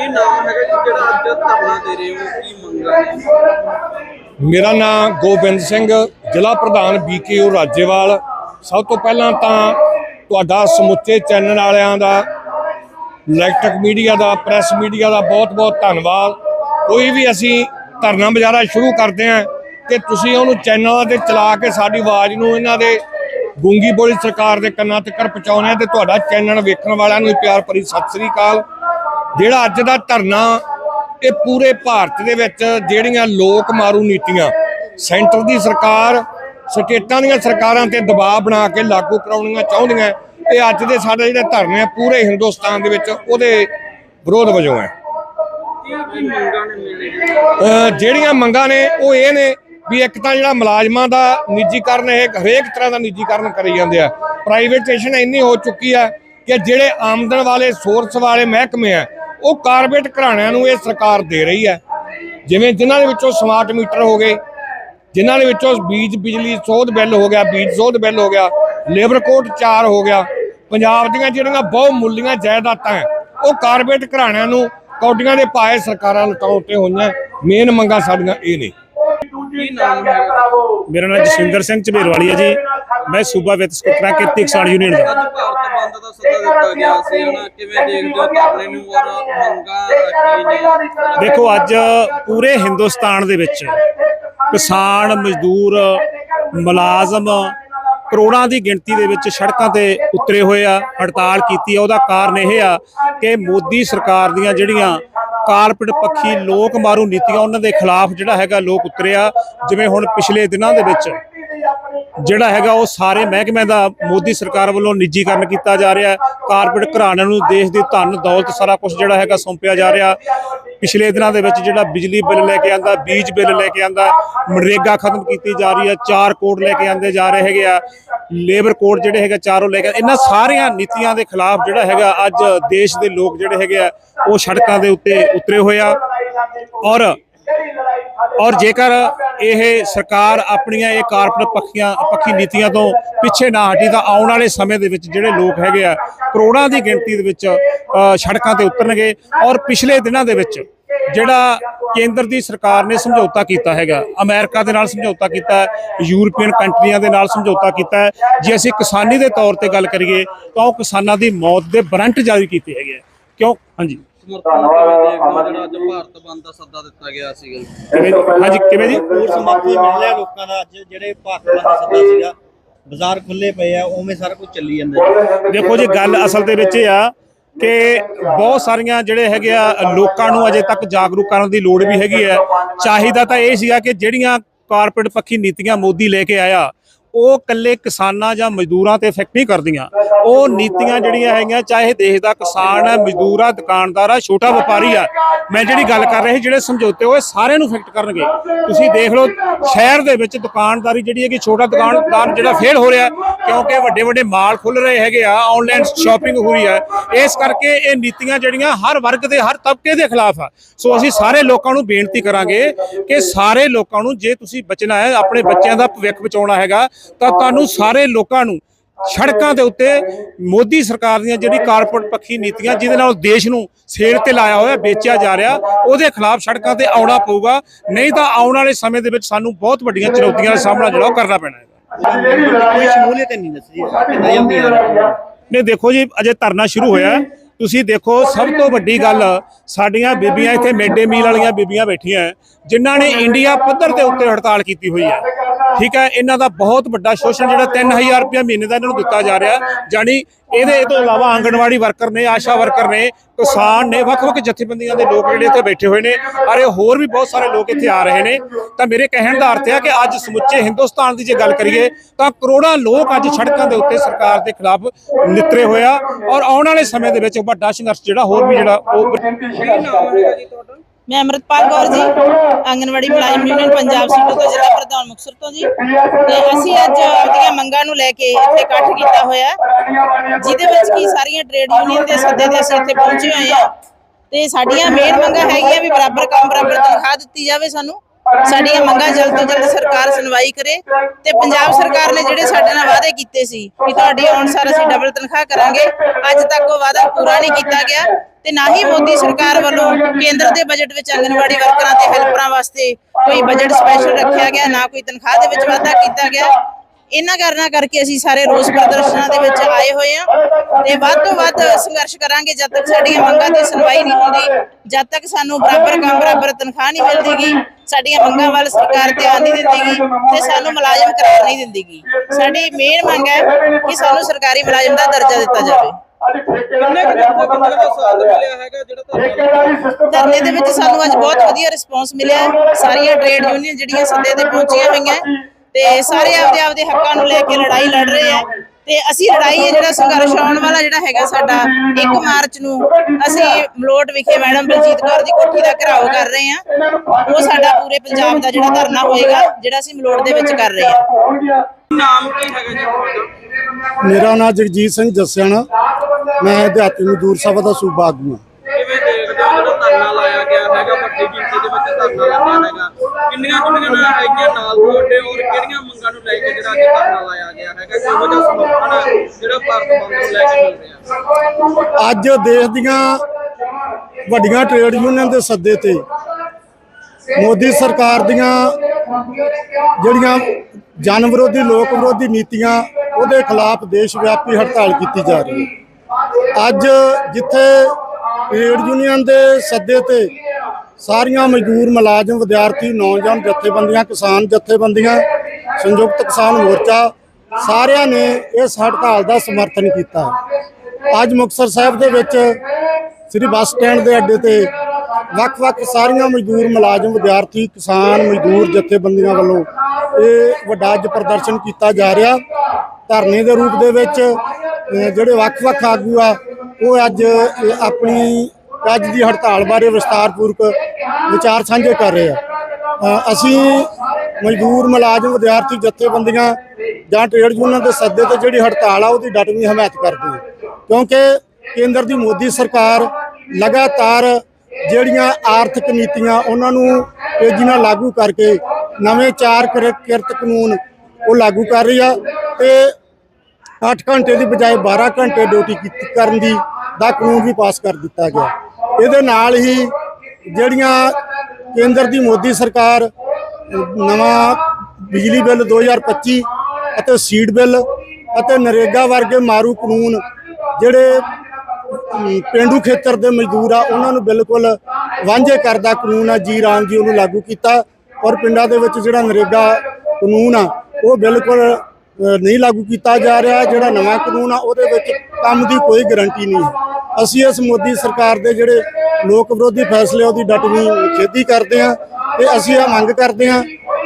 ਕੀ ਨਾਮ ਹੈਗਾ ਜੀ ਜਿਹੜਾ ਅੱਜ ਧਰਨਾ ਦੇ ਰਹੇ ਹੋ, ਕੀ ਮੰਗਾਂ ਮੇਰਾ ਨਾਮ ਗੋਬਿੰਦ ਸਿੰਘ, ਜ਼ਿਲ੍ਹਾ ਪ੍ਰਧਾਨ ਬੀਕੇਯੂ ਰਾਜੇਵਾਲ। ਸਭ ਤੋਂ ਪਹਿਲਾਂ ਤਾਂ ਤੁਹਾਡਾ ਸਮੁੱਚੇ ਚੈਨਲ ਵਾਲਿਆਂ ਦਾ ਇਲੈਕਟ੍ਰਿਕ ਮੀਡੀਆ ਦਾ, ਪ੍ਰੈਸ ਮੀਡੀਆ ਦਾ ਬਹੁਤ-ਬਹੁਤ ਧੰਨਵਾਦ। ਕੋਈ ਵੀ ਅਸੀਂ ਧਰਨਾ ਬਜ਼ਾਰਾ ਸ਼ੁਰੂ ਕਰਦੇ ਹਾਂ ਕਿ ਤੁਸੀਂ ਉਹਨੂੰ ਚੈਨਲਾਂ ਤੇ ਚਲਾ ਕੇ ਸਾਡੀ ਆਵਾਜ਼ ਨੂੰ ਇਹਨਾਂ ਦੇ ਗੂੰਗੀ ਬੋਲੀ ਸਰਕਾਰ ਦੇ ਕੰਨਾਂ ਤੱਕ ਪਹੁੰਚਾਉਣਾ ਤੇ ਤੁਹਾਡਾ ਚੈਨਲ ਵੇਖਣ ਵਾਲਿਆਂ ਨੂੰ ਪਿਆਰ ਭਰੀ ਸਤਿ ਸ੍ਰੀ ਅਕਾਲ। ਜਿਹੜਾ ਅੱਜ ਦਾ ਧਰਨਾ ਇਹ ਪੂਰੇ ਭਾਰਤ ਦੇ ਵਿੱਚ ਜਿਹੜੀਆਂ ਲੋਕ ਮਾਰੂ ਨੀਤੀਆਂ, ਸੈਂਟਰ ਦੀ ਸਰਕਾਰ, ਸਟੇਟਾਂ ਦੀਆਂ ਸਰਕਾਰਾਂ ਤੇ ਦਬਾਅ ਬਣਾ ਕੇ ਲਾਗੂ ਕਰਾਉਣੀਆਂ ਚਾਹੁੰਦੀਆਂ, ਇਹ ਅੱਜ ਦੇ ਸਾਡੇ ਜਿਹੜੇ ਧਰਨੇ ਆ, ਪੂਰੇ ਹਿੰਦੁਸਤਾਨ ਦੇ ਵਿੱਚ ਉਹਦੇ ਵਿਰੋਧ ਵਜੋਂ ਹੈ। ਜਿਹੜੀਆਂ ਮੰਗਾਂ ਨੇ, ਉਹ ਇਹ ਨੇ ਵੀ ਇੱਕ ਤਾਂ ਜਿਹੜਾ ਮੁਲਾਜ਼ਮਾਂ ਦਾ ਨਿੱਜੀਕਰਨ, ਇਹ ਹਰੇਕ ਤਰ੍ਹਾਂ ਦਾ ਨਿੱਜੀਕਰਨ ਕਰੀ ਜਾਂਦੇ ਆ। ਪ੍ਰਾਈਵੇਟੇਸ਼ਨ ਇੰਨੀ ਹੋ ਚੁੱਕੀ ਆ ਕਿ ਜਿਹੜੇ ਆਮਦਨ ਵਾਲੇ ਸੋਰਸ ਵਾਲੇ ਮਹਿਕਮੇ ਆ ਉਹ ਕਾਰਪੋਰੇਟ ਘਰਾਣਿਆਂ ਨੂੰ ਇਹ ਸਰਕਾਰ ਦੇ ਰਹੀ ਹੈ। ਜਿਵੇਂ ਜਿਨ੍ਹਾਂ ਦੇ ਵਿੱਚੋਂ ਸਮਾਰਟ ਮੀਟਰ ਹੋ ਗਏ, ਜਿਨ੍ਹਾਂ ਦੇ ਵਿੱਚੋਂ ਬੀਜ, ਬਿਜਲੀ ਸੋਧ ਬਿੱਲ ਹੋ ਗਿਆ, ਬੀਜ ਸੋਧ ਬਿੱਲ ਹੋ ਗਿਆ, ਲੇਬਰ ਕੋਡ 4 ਹੋ ਗਿਆ। ਪੰਜਾਬ ਦੀਆਂ ਜਿਹੜੀਆਂ ਬਹੁ ਮੁੱਲੀਆਂ ਜਾਇਦਾਦਾਂ ਹੈ, ਉਹ ਕਾਰਪੋਰੇਟ ਘਰਾਣਿਆਂ ਨੂੰ ਕੌਡੀਆਂ ਦੇ ਪਾਏ ਸਰਕਾਰਾਂ ਲਟਾਉਣ ਤੇ ਹੋਈਆਂ। ਮੇਨ ਮੰਗਾਂ ਸਾਡੀਆਂ ਇਹ ਨੇ। ਕੀ ਨਾਮ ਹੈਗਾ ਮੇਰਾ ਨਾਮ ਜਸਵਿੰਦਰ ਸਿੰਘ ਝਬੇਰਵਾਲੀ ਹੈ ਜੀ। ਮੈਂ ਸੂਬਾ ਵਿੱਤ ਸਕੱਤਰ ਕਿਰਤੀ ਕਿਸਾਨ ਯੂਨੀਅਨ ਦਾ। ਅੱਜ ਭਾਰਤ ਬੰਦ ਦਾ ਸੱਦਾ ਦਿੱਤਾ ਗਿਆ ਸੀ ਹਨਾ? ਕਿਵੇਂ ਦੇਖਦੇ ਹੋ ਧਰਨੇ ਨੂੰ ਔਰ ਮੰਗਾਂ ਕੀ ਨੇ? ਦੇਖੋ ਅੱਜ ਪੂਰੇ ਹਿੰਦੁਸਤਾਨ ਦੇ ਵਿੱਚ ਕਿਸਾਨ ਮਜ਼ਦੂਰ ਮੁਲਾਜ਼ਮ ਕਰੋੜਾਂ ਦੀ ਗਿਣਤੀ ਦੇ ਵਿੱਚ ਸੜਕਾਂ ਤੇ ਉਤਰੇ ਹੋਏ ਆ ਹੜਤਾਲ ਕੀਤੀ ਆ। ਉਹਦਾ ਕਾਰਨ ਇਹ ਆ ਕਿ ਮੋਦੀ ਸਰਕਾਰ ਦੀਆਂ ਜਿਹੜੀਆਂ ਕਾਰਪੋਰੇਟ ਪੱਖੀ ਲੋਕ ਮਾਰੂ ਨੀਤੀਆਂ ਉਹਨਾਂ ਦੇ ਖਿਲਾਫ ਜਿਹੜਾ ਹੈਗਾ ਲੋਕ ਉਤਰਿਆ, ਜਿਵੇਂ ਹੁਣ ਪਿਛਲੇ ਦਿਨਾਂ ਦੇ ਵਿੱਚ ਜਿਹੜਾ ਹੈਗਾ ਉਹ ਸਾਰੇ ਮਹਿਕਮਿਆਂ ਦਾ ਮੋਦੀ ਸਰਕਾਰ ਵੱਲੋਂ ਨਿੱਜੀਕਰਨ ਕੀਤਾ ਜਾ ਰਿਹਾ ਹੈ ਕਾਰਪੋਰੇਟ ਘਰਾਣਿਆਂ ਨੂੰ ਦੇਸ਼ ਦੀ ਧਨ, ਦੌਲਤ ਸਾਰਾ ਕੁਝ ਜਿਹੜਾ ਹੈਗਾ ਸੌਂਪਿਆ ਜਾ ਰਿਹਾ। ਪਿਛਲੇ ਦਿਨਾਂ ਦੇ ਵਿੱਚ ਜਿਹੜਾ ਬਿਜਲੀ ਬਿੱਲ ਲੈ ਕੇ ਆਂਦਾ, ਬੀਜ ਬਿੱਲ ਲੈ ਕੇ ਆਂਦਾ, ਮਨਰੇਗਾ ਖਤਮ ਕੀਤੀ ਜਾ ਰਹੀ ਹੈ, ਚਾਰ ਕੋਡ ਲੈ ਕੇ ਆਂਦੇ ਜਾ ਰਹੇ ਹੈਗੇ ਆ। ਲੇਬਰ ਕੋਡ ਜਿਹੜੇ ਹੈਗਾ ਚਾਰੋਂ ਲੈ ਕੇ ਇਹਨਾਂ ਸਾਰੀਆਂ ਨੀਤੀਆਂ ਦੇ ਖਿਲਾਫ ਜਿਹੜਾ ਹੈਗਾ ਅੱਜ ਦੇਸ਼ ਦੇ ਲੋਕ ਜਿਹੜੇ ਹੈਗੇ ਆ, ਉਹ ਸੜਕਾਂ ਦੇ ਉੱਤੇ ਉਤਰੇ ਹੋਏ ਆ। ਔਰ ਔਰ ਜੇਕਰ ਇਹ ਸਰਕਾਰ ਆਪਣੀਆਂ ਇਹ ਕਾਰਪੋਰੇਟ ਪੱਖੀਆਂ, ਪੱਖੀ ਨੀਤੀਆਂ ਤੋਂ ਪਿੱਛੇ ਨਾ ਹਟੀ, ਤਾਂ ਆਉਣ ਵਾਲੇ ਸਮੇਂ ਦੇ ਵਿੱਚ ਜਿਹੜੇ ਲੋਕ ਹੈਗੇ ਆ, ਕਰੋੜਾਂ ਦੀ ਗਿਣਤੀ ਦੇ ਵਿੱਚ ਸੜਕਾਂ ਤੇ ਉਤਰਨਗੇ। ਔਰ ਪਿਛਲੇ ਦਿਨਾਂ ਦੇ ਵਿੱਚ ਜਿਹੜਾ ਕੇਂਦਰ ਦੀ ਸਰਕਾਰ ਨੇ ਸਮਝੌਤਾ ਕੀਤਾ ਹੈਗਾ ਅਮਰੀਕਾ ਦੇ ਨਾਲ ਸਮਝੌਤਾ ਕੀਤਾ ਹੈ, ਯੂਰਪੀਅਨ ਕੰਟਰੀਆਂ ਦੇ ਨਾਲ ਸਮਝੌਤਾ ਕੀਤਾ ਹੈ। ਜੇ ਅਸੀਂ ਕਿਸਾਨੀ ਦੇ ਤੌਰ ਤੇ ਗੱਲ ਕਰੀਏ ਤਾਂ ਉਹ ਕਿਸਾਨਾਂ ਦੀ ਮੌਤ ਦੇ ਵਾਰੰਟ ਜਾਰੀ ਕੀਤੇ ਹੈਗੇ ਕਿਉਂ? ਹਾਂਜੀ। ਬੰਦ ਹਾਂਜੀ ਕਿਵੇਂ ਜੀ? ਹੋਰ ਮਿਲ ਰਿਹਾ ਲੋਕਾਂ ਦਾ ਅੱਜ ਜਿਹੜੇ ਭਾਰਤ ਦਾ ਸੱਦਾ ਸੀਗਾ। ਬਾਜ਼ਾਰ ਖੁੱਲੇ ਪਏ ਆ ਉਵੇਂ ਸਾਰਾ ਕੁਝ ਚੱਲੀ ਜਾਂਦਾ ਦੇਖੋ ਜੀ ਗੱਲ ਅਸਲ ਦੇ ਵਿੱਚ ਇਹ ਆ ਕਿ ਬਹੁਤ ਸਾਰੀਆਂ ਜਿਹੜੇ ਹੈਗੇ ਆ ਲੋਕਾਂ ਨੂੰ ਅਜੇ ਤੱਕ ਜਾਗਰੂਕ ਕਰਨ ਦੀ ਲੋੜ ਵੀ ਹੈਗੀ ਹੈ। ਚਾਹੀਦਾ ਤਾਂ ਇਹ ਸੀਗਾ ਕਿ ਜਿਹੜੀਆਂ ਕਾਰਪੋਰੇਟ ਪੱਖੀ ਨੀਤੀਆਂ ਮੋਦੀ ਲੈ ਕੇ ਆਇਆ ਉਹ ਕੱਲੇ ਕਿਸਾਨਾਂ ਜਾਂ ਮਜ਼ਦੂਰਾਂ ਤੇ ਇਫੈਕਟ ਨਹੀਂ ਕਰਦੀਆਂ। ਉਹ ਨੀਤੀਆਂ ਜਿਹੜੀਆਂ ਹੈਗੀਆਂ, ਚਾਹੇ ਦੇਸ਼ ਦਾ ਕਿਸਾਨ ਹੈ, ਮਜ਼ਦੂਰ ਆ ਦੁਕਾਨਦਾਰ ਆ ਛੋਟਾ ਵਪਾਰੀ ਆ ਮੈਂ ਜਿਹੜੀ ਗੱਲ ਕਰ ਰਿਹਾ ਸੀ, ਜਿਹੜੇ ਸਮਝੌਤੇ ਹੋਏ ਸਾਰਿਆਂ ਨੂੰ ਇਫੈਕਟ ਕਰਨਗੇ। ਤੁਸੀਂ ਦੇਖ ਲਓ, ਸ਼ਹਿਰ ਦੇ ਵਿੱਚ ਦੁਕਾਨਦਾਰੀ ਜਿਹੜੀ ਹੈਗੀ, ਛੋਟਾ ਦੁਕਾਨਦਾਰ ਜਿਹੜਾ ਫੇਲ ਹੋ ਰਿਹਾ ਕਿਉਂਕਿ ਵੱਡੇ ਵੱਡੇ ਮਾਲ ਖੁੱਲ ਰਹੇ ਹੈਗੇ ਆ ਆਨਲਾਈਨ ਸ਼ਾਪਿੰਗ ਹੋ ਰਹੀ ਹੈ। ਇਸ ਕਰਕੇ ਇਹ ਨੀਤੀਆਂ ਜਿਹੜੀਆਂ ਹਰ ਵਰਗ ਦੇ, ਹਰ ਤਬਕੇ ਦੇ ਖਿਲਾਫ ਆ। ਸੋ ਅਸੀਂ ਸਾਰੇ ਲੋਕਾਂ ਨੂੰ ਬੇਨਤੀ ਕਰਾਂਗੇ ਕਿ ਸਾਰੇ ਲੋਕਾਂ ਨੂੰ ਜੇ ਤੁਸੀਂ ਬਚਣਾ ਹੈ, ਆਪਣੇ ਬੱਚਿਆਂ ਦਾ ਭਵਿੱਖ ਬਚਾਉਣਾ ਹੈਗਾ ਤਾਂ ਤੁਹਾਨੂੰ ਸਾਰੇ ਲੋਕਾਂ ਨੂੰ ਸੜਕਾਂ ਦੇ ਉੱਤੇ ਮੋਦੀ ਸਰਕਾਰ ਦੀਆਂ ਜਿਹੜੀ ਕਾਰਪੋਰੇਟ ਪੱਖੀ ਨੀਤੀਆਂ ਜਿਹਦੇ ਨਾਲ ਦੇਸ਼ ਨੂੰ ਸੇਲ ਤੇ ਲਾਇਆ ਹੋਇਆ ਵੇਚਿਆ ਜਾ ਰਿਹਾ ਉਹਦੇ ਖਿਲਾਫ ਸੜਕਾਂ ਤੇ ਆਉਣਾ ਪਊਗਾ। ਨਹੀਂ ਤਾਂ ਆਉਣ ਵਾਲੇ ਸਮੇਂ ਦੇ ਵਿੱਚ ਸਾਨੂੰ ਬਹੁਤ ਵੱਡੀਆਂ ਚੁਣੌਤੀਆਂ ਦਾ ਸਾਹਮਣਾ ਜਿਹੜਾ ਉਹ ਕਰਨਾ ਪੈਣਾ ਹੈ। ਸ਼ਮੂਲੀਅਤ ਨਹੀਂ ਦੱਸੀ ਦੇਖੋ ਜੀ ਅਜੇ ਧਰਨਾ ਸ਼ੁਰੂ ਹੋਇਆ। ਤੁਸੀਂ ਦੇਖੋ ਸਭ ਤੋਂ ਵੱਡੀ ਗੱਲ ਸਾਡੀਆਂ ਬੀਬੀਆਂ ਇੱਥੇ ਮਿਡ ਮੀਲ ਵਾਲੀਆਂ ਬੀਬੀਆਂ ਬੈਠੀਆਂ ਜਿਨ੍ਹਾਂ ਨੇ ਇੰਡੀਆ ਪੱਧਰ ਦੇ ਉੱਤੇ ਹੜਤਾਲ ਕੀਤੀ ਹੋਈ ਹੈ। ਠੀਕ ਹੈ, ਇਹਨਾਂ ਦਾ ਬਹੁਤ ਵੱਡਾ ਸ਼ੋਸ਼ਣ ਜਿਹੜਾ 3000 ਰੁਪਏ ਮਹੀਨੇ ਦਾ ਇਹਨਾਂ ਨੂੰ ਦਿੱਤਾ ਜਾ ਰਿਹਾ। ਜਾਨੀ ਇਹਦੇ ਤੋਂ ਇਲਾਵਾ ਆਂਗਣਵਾੜੀ ਵਰਕਰ ਨੇ, ਆਸ਼ਾ ਵਰਕਰ ਨੇ, ਕਿਸਾਨ ਨੇ, ਵੱਖ-ਵੱਖ ਜਥੇਬੰਦੀਆਂ ਦੇ ਲੋਕ ਜਿਹੜੇ ਇੱਥੇ ਬੈਠੇ ਹੋਏ ਨੇ ਅਰੇ ਹੋਰ ਵੀ ਬਹੁਤ ਸਾਰੇ ਲੋਕ ਇੱਥੇ ਆ ਰਹੇ ਨੇ। ਤਾਂ ਮੇਰੇ ਕਹਿਣ ਦਾ ਅਰਥ ਹੈ ਕਿ ਅੱਜ ਸਮੁੱਚੇ ਹਿੰਦੁਸਤਾਨ ਦੀ ਜੇ ਗੱਲ ਕਰੀਏ, ਤਾਂ ਕਰੋੜਾਂ ਲੋਕ ਅੱਜ ਸੜਕਾਂ ਦੇ ਉੱਤੇ ਸਰਕਾਰ ਦੇ ਖਿਲਾਫ ਨਿਤਰੇ ਹੋਇਆ ਔਰ ਆਉਣ ਵਾਲੇ ਸਮੇਂ ਦੇ ਵਿੱਚ ਵੱਡਾ ਸੰਘਰਸ਼ ਜਿਹੜਾ ਹੋਰ ਵੀ ਜਿਹੜਾ ਉਹ ਮੈਂ ਅਮਰਤਪਾਲ ਕੌਰ ਜੀ, ਆਂਗਨਵਾੜੀ ਮੁਲਾਜ਼ਮ ਯੂਨੀਅਨ ਪੰਜਾਬ ਸੀਟੋ ਤੋਂ ਜ਼ਿਲ੍ਹਾ ਪ੍ਰਧਾਨ ਮੁਕਤਸਰ ਤੋਂ ਜੀ। ਤੇ ਅਸੀਂ ਅੱਜ ਆਪਣੀਆਂ ਮੰਗਾਂ ਨੂੰ ਲੈ ਕੇ ਇੱਥੇ ਇਕੱਠ ਕੀਤਾ ਹੋਇਆ ਜਿਹਦੇ ਵਿੱਚ ਕੀ ਸਾਰੀਆਂ ਟ੍ਰੇਡ ਯੂਨੀਅਨ ਦੇ ਸੱਦੇ ਤੇ ਅਸੀਂ ਇੱਥੇ ਪਹੁੰਚੇ ਹੋਏ ਆ ਤੇ ਸਾਡੀਆਂ ਮੇਨ ਮੰਗਾਂ ਹੈਗੀਆਂ ਵੀ ਬਰਾਬਰ ਕੰਮ, ਬਰਾਬਰ ਤਨਖਾਹ ਦਿੱਤੀ ਜਾਵੇ ਸਾਨੂੰ। ਸਾਡੀਆਂ ਮੰਗਾਂ ਜਲਦ ਤੋਂ ਜਲਦ ਸਰਕਾਰ ਸੁਣਵਾਈ ਕਰੇ ਤੇ ਪੰਜਾਬ ਸਰਕਾਰ ਨੇ ਜਿਹੜੇ ਸਾਡੇ ਨਾਲ ਵਾਅਦੇ ਕੀਤੇ ਸੀ ਕਿ ਤੁਹਾਡੀ ਆਉਣ ਅਸੀਂ ਡਬਲ ਤਨਖਾਹ ਕਰਾਂਗੇ, ਅੱਜ ਤੱਕ ਉਹ ਵਾਅਦਾ ਪੂਰਾ ਨਹੀਂ ਕੀਤਾ ਗਿਆ ਤੇ ਨਾ ਹੀ ਮੋਦੀ ਸਰਕਾਰ ਵੱਲੋਂ ਕੇਂਦਰ ਦੇ ਬਜਟ ਵਿੱਚ ਆਂਗਨਵਾੜੀ ਵਰਕਰਾਂ ਤੇ ਹੈਲਪਰਾਂ ਵਾਸਤੇ ਕੋਈ ਬਜਟ ਸਪੈਸ਼ਲ ਰੱਖਿਆ ਗਿਆ, ਨਾ ਕੋਈ ਤਨਖਾਹ ਦੇ ਵਿੱਚ ਵਾਧਾ ਕੀਤਾ ਗਿਆ। ਇਹਨਾਂ ਕਾਰਨਾਂ ਕਰਕੇ ਅਸੀਂ ਸਾਰੇ ਰੋਸ ਪ੍ਰਦਰਸ਼ਨਾਂ ਦੇ ਵਿੱਚ ਆਏ ਹੋਏ ਹਾਂ। ਤੇ ਵੱਧ ਤੋਂ ਵੱਧ ਸੰਘਰਸ਼ ਕਰਾਂਗੇ ਜਦ ਤੱਕ ਸਾਡੀਆਂ ਮੰਗਾਂ ਦੀ ਸੁਣਵਾਈ ਨਹੀਂ ਹੁੰਦੀ ਜਦ ਤੱਕ ਸਾਨੂੰ ਬਰਾਬਰ ਕੰਮ ਬਰਾਬਰ ਤਨਖਾਹ ਨਹੀਂ ਮਿਲਦੀਗੀ ਸਾਡੀਆਂ ਮੰਗਾਂ ਵੱਲ ਸਰਕਾਰ ਧਿਆਨ ਨਹੀਂ ਦਿੰਦੀਗੀ ਤੇ ਸਾਨੂੰ ਮੁਲਾਜ਼ਮ ਕਰਾਰ ਨਹੀਂ ਦਿੰਦੀਗੀ। ਸਾਡੀ ਮੇਨ ਮੰਗ ਹੈ ਕਿ ਸਾਨੂੰ ਸਰਕਾਰੀ ਮੁਲਾਜ਼ਮ ਦਾ ਦਰਜਾ ਦਿੱਤਾ ਜਾਵੇ। ਧਰਨੇ ਦੇ ਵਿੱਚ ਸਾਨੂੰ ਅੱਜ ਬਹੁਤ ਵਧੀਆ ਰਿਸਪੌਂਸ ਮਿਲਿਆ। ਸਾਰੀਆਂ ਟ੍ਰੇਡ ਯੂਨੀਅਨ ਜਿਹੜੀਆਂ ਸੱਦੇ ਤੇ ਪਹੁੰਚੀਆਂ ਹੋਈਆਂ ਤੇ ਸਾਰੇ ਆਪਦੇ ਆਪਦੇ ਹੱਕਾਂ ਨੂੰ ਲੈ ਕੇ ਲੜਾਈ ਲੜ ਰਹੇ ਆ ਤੇ ਅਸੀਂ ਲੜਾਈ ਹੈ ਜਿਹੜਾ ਸੰਘਰਸ਼ ਆਉਣ ਵਾਲਾ ਜਿਹੜਾ ਹੈਗਾ ਸਾਡਾ 1 ਮਾਰਚ ਨੂੰ ਅਸੀਂ ਮਲੋਟ ਵਿਖੇ ਮੈਡਮ ਬਲਜੀਤ ਕੌਰ ਦੀ ਕੋਠੀ ਦਾ ਘਿਰਾਓ ਕਰ ਰਹੇ ਹਾਂ। ਉਹ ਸਾਡਾ ਪੂਰੇ ਪੰਜਾਬ ਦਾ ਜਿਹੜਾ ਧਰਨਾ ਹੋਏਗਾ ਜਿਹੜਾ ਅਸੀਂ ਮਲੋਟ ਦੇ ਵਿੱਚ ਕਰ ਰਹੇ ਹਾਂ। ਨਾਮ ਕੀ ਹੈਗਾ ਜੀ ਮੇਰਾ ਨਾਮ ਜਗਜੀਤ ਸਿੰਘ ਜੱਸਿਆਣਾ। ਮੈਂ ਦਿਹਾਤੀ ਮਜ਼ਦੂਰ ਸਭਾ ਦਾ ਸੂਬਾ ਆਗੂ ਹਾਂ। ਕਿਵੇਂ ਦੇਖਦੇ ਹੋ ਜਿਹੜਾ ਧਰਨਾ ਲਾਇਆ ਗਿਆ ਹੈਗਾ ਵੱਡੀ ਗਿਣਤੀ ਦੇ ਵਿੱਚ ਧਰਨਾ ਲੱਗਿਆ ਹੈਗਾ? ਕਿੰਨੀਆਂ ਕਿੰਨੀਆਂ ਹੈਗੀਆਂ ਨਾਲ ਤੁਹਾਡੇ ਔਰ ਕਿਹੜੀਆਂ ਮੰਗਾਂ ਨੂੰ ਲੈ ਕੇ ਜਿਹੜਾ ਅੱਜ ਧਰਨਾ ਲਾਇਆ ਗਿਆ ਹੈਗਾ? ਕਿਹੋ ਜਿਹਾ ਸਮਰਥਨ ਜਿਹੜਾ ਭਾਰਤ ਬੰਦ ਨੂੰ ਲੈ ਕੇ ਮਿਲ ਰਿਹਾ? ਅੱਜ ਦੇਸ਼ ਦੀਆਂ ਵੱਡੀਆਂ ਟ੍ਰੇਡ ਯੂਨੀਅਨ ਦੇ ਸੱਦੇ ਤੇ ਮੋਦੀ ਸਰਕਾਰ ਦੀਆਂ ਜਿਹੜੀਆਂ ਜਨ ਵਿਰੋਧੀ, ਲੋਕ ਵਿਰੋਧੀ ਨੀਤੀਆਂ, ਉਹਦੇ ਖਿਲਾਫ ਦੇਸ਼ ਵਿਆਪੀ ਹੜਤਾਲ ਕੀਤੀ ਜਾ ਰਹੀ ਹੈ। ਅੱਜ ਜਿੱਥੇ ਟ੍ਰੇਡ ਯੂਨੀਅਨ ਦੇ ਸੱਦੇ ਤੇ ਸਾਰੀਆਂ ਮਜ਼ਦੂਰ, ਮੁਲਾਜ਼ਮ, ਵਿਦਿਆਰਥੀ, ਨੌਜਵਾਨ, ਜਥੇਬੰਦੀਆਂ, ਕਿਸਾਨ ਜਥੇਬੰਦੀਆਂ, ਸੰਯੁਕਤ ਕਿਸਾਨ ਮੋਰਚਾ, ਸਾਰਿਆਂ ਨੇ ਇਸ ਹੜਤਾਲ ਦਾ ਸਮਰਥਨ ਕੀਤਾ। ਅੱਜ ਮੁਕਤਸਰ ਸਾਹਿਬ ਦੇ ਵਿੱਚ ਸ੍ਰੀ ਬੱਸ ਸਟੈਂਡ ਦੇ ਅੱਡੇ ਤੇ ਵੱਖ-ਵੱਖ ਸਾਰੀਆਂ ਮਜ਼ਦੂਰ, ਮੁਲਾਜ਼ਮ, ਵਿਦਿਆਰਥੀ, ਕਿਸਾਨ, ਮਜ਼ਦੂਰ, ਜਥੇਬੰਦੀਆਂ ਵੱਲੋਂ ਇਹ ਵੱਡਾ ਅੱਜ ਪ੍ਰਦਰਸ਼ਨ ਕੀਤਾ ਜਾ ਰਿਹਾ। ਧਰਨੇ ਦੇ ਰੂਪ ਦੇ ਵਿੱਚ ਜਿਹੜੇ ਵੱਖ-ਵੱਖ ਆਗੂ ਆ, ਉਹ ਅੱਜ ਆਪਣੀ ਅੱਜ ਦੀ ਹੜਤਾਲ ਬਾਰੇ ਵਿਸਤਾਰਪੂਰਕ ਵਿਚਾਰ ਸਾਂਝੇ ਕਰ ਰਹੇ ਆ। ਅਸੀਂ ਮਜ਼ਦੂਰ, ਮੁਲਾਜ਼ਮ, ਵਿਦਿਆਰਥੀ, ਜਥੇਬੰਦੀਆਂ ਜਾਂ ਟ੍ਰੇਡ ਯੂਨੀਅਨ ਦੇ ਸੱਦੇ ਤੇ ਜਿਹੜੀ ਹੜਤਾਲ ਆ, ਉਹਦੀ ਡਟਵੀਂ ਹਮਾਇਤ ਕਰਦੀ ਹਾਂ। ਕਿਉਂਕਿ ਕੇਂਦਰ ਦੀ ਮੋਦੀ ਸਰਕਾਰ ਲਗਾਤਾਰ ਜਿਹੜੀਆਂ ਆਰਥਿਕ ਨੀਤੀਆਂ ਉਹਨਾਂ ਨੂੰ ਤੇਜ਼ੀ ਨਾਲ ਲਾਗੂ ਕਰਕੇ ਨਵੇਂ ਚਾਰ ਕਿਰ- ਕਿਰਤ ਕਾਨੂੰਨ ਉਹ ਲਾਗੂ ਕਰ ਰਹੀ ਆ ਤੇ 8 ਘੰਟੇ ਦੀ ਬਜਾਏ 12 ਘੰਟੇ ਡਿਊਟੀ ਕੀਤੀ ਕਰਨ ਦੀ ਦਾ ਕਾਨੂੰਨ ਵੀ ਪਾਸ ਕਰ ਦਿੱਤਾ ਗਿਆ। ਇਹਦੇ ਨਾਲ ਹੀ ਜਿਹੜੀਆਂ ਕੇਂਦਰ ਦੀ ਮੋਦੀ ਸਰਕਾਰ ਨਵਾਂ ਬਿਜਲੀ ਬਿੱਲ 2025 ਅਤੇ ਸੀਡ ਬਿੱਲ ਅਤੇ ਨਰੇਗਾ ਵਰਗੇ ਮਾਰੂ ਕਾਨੂੰਨ ਜਿਹੜੇ ਅਮ, ਪੇਂਡੂ ਖੇਤਰ ਦੇ ਮਜ਼ਦੂਰ ਆ ਉਹਨਾਂ ਨੂੰ ਬਿਲਕੁਲ ਵਾਂਝੇ ਕਰਦਾ ਕਾਨੂੰਨ ਆ। ਜੀ ਰਾਮ ਜੀ ਉਹਨੂੰ ਲਾਗੂ ਕੀਤਾ ਔਰ ਪਿੰਡਾਂ ਦੇ ਵਿੱਚ ਜਿਹੜਾ ਨਰੇਗਾ ਕਾਨੂੰਨ ਆ ਉਹ ਬਿਲਕੁਲ ਨਹੀਂ ਲਾਗੂ ਕੀਤਾ ਜਾ ਰਿਹਾ, ਜਿਹੜਾ ਨਵਾਂ ਕਾਨੂੰਨ ਆ, ਉਹਦੇ ਵਿੱਚ ਕੰਮ ਦੀ ਕੋਈ ਗਾਰੰਟੀ ਨਹੀਂ ਹੈ। ਅਸੀਂ ਇਸ ਮੋਦੀ ਸਰਕਾਰ ਦੇ ਜਿਹੜੇ ਲੋਕ ਵਿਰੋਧੀ ਫੈਸਲੇ ਉਹਦੀ ਡਟਵੀਂ ਖੇਦੀ ਕਰਦੇ ਹਾਂ ਤੇ ਅਸੀਂ ਇਹ ਮੰਗ ਕਰਦੇ ਹਾਂ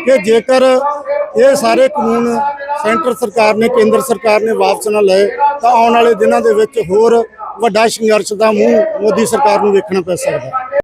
ਕਿ ਜੇਕਰ ਇਹ ਸਾਰੇ ਕਾਨੂੰਨ ਸੈਂਟਰ ਸਰਕਾਰ ਨੇ, ਕੇਂਦਰ ਸਰਕਾਰ ਨੇ ਵਾਪਸ ਨਾ ਲਏ, ਤਾਂ ਆਉਣ ਵਾਲੇ ਦਿਨਾਂ ਦੇ ਵਿੱਚ ਹੋਰ ਵੱਡਾ ਸੰਘਰਸ਼ ਦਾ ਮੂੰਹ ਮੋਦੀ ਸਰਕਾਰ ਨੂੰ ਵੇਖਣਾ ਪੈ ਸਕਦਾ।